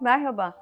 Merhaba.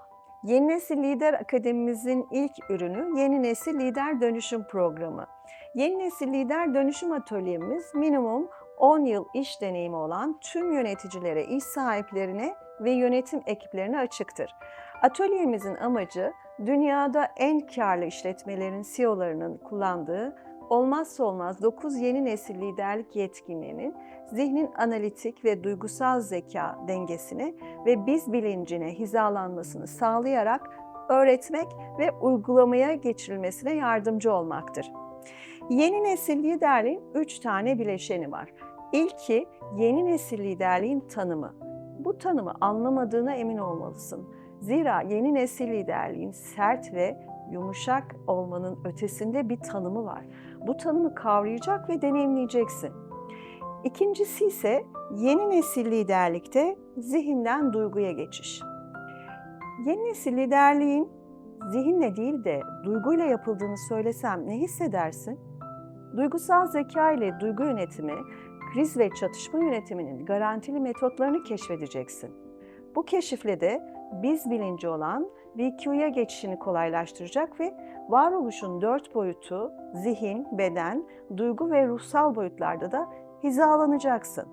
Yeni Nesil Lider Akademimizin ilk ürünü Yeni Nesil Lider Dönüşüm Programı. Yeni Nesil Lider Dönüşüm Atölyemiz minimum 10 yıl iş deneyimi olan tüm yöneticilere, iş sahiplerine ve yönetim ekiplerine açıktır. Atölyemizin amacı dünyada en karlı işletmelerin CEO'larının kullandığı olmazsa olmaz 9 yeni nesil liderlik yetkinliğinin zihnin analitik ve duygusal zeka dengesini ve biz bilincine hizalanmasını sağlayarak öğretmek ve uygulamaya geçirilmesine yardımcı olmaktır. Yeni nesil liderliğin üç tane bileşeni var. İlki yeni nesil liderliğin tanımı. Bu tanımı anlamadığına emin olmalısın. Zira yeni nesil liderliğin sert ve yumuşak olmanın ötesinde bir tanımı var. Bu tanımı kavrayacak ve deneyimleyeceksin. İkincisi ise yeni nesil liderlikte zihinden duyguya geçiş. Yeni nesil liderliğin zihinle değil de duyguyla yapıldığını söylesem ne hissedersin? Duygusal zeka ile duygu yönetimi, kriz ve çatışma yönetiminin garantili metotlarını keşfedeceksin. Bu keşifle de biz bilinci olan BQ'ya geçişini kolaylaştıracak ve varoluşun dört boyutu, zihin, beden, duygu ve ruhsal boyutlarda da hizalanacaksın.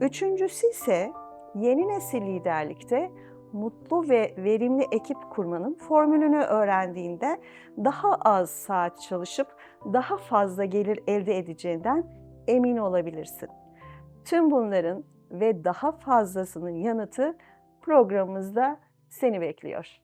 Üçüncüsü ise yeni nesil liderlikte mutlu ve verimli ekip kurmanın formülünü öğrendiğinde daha az saat çalışıp daha fazla gelir elde edeceğinden emin olabilirsin. Tüm bunların ve daha fazlasının yanıtı programımızda seni bekliyor.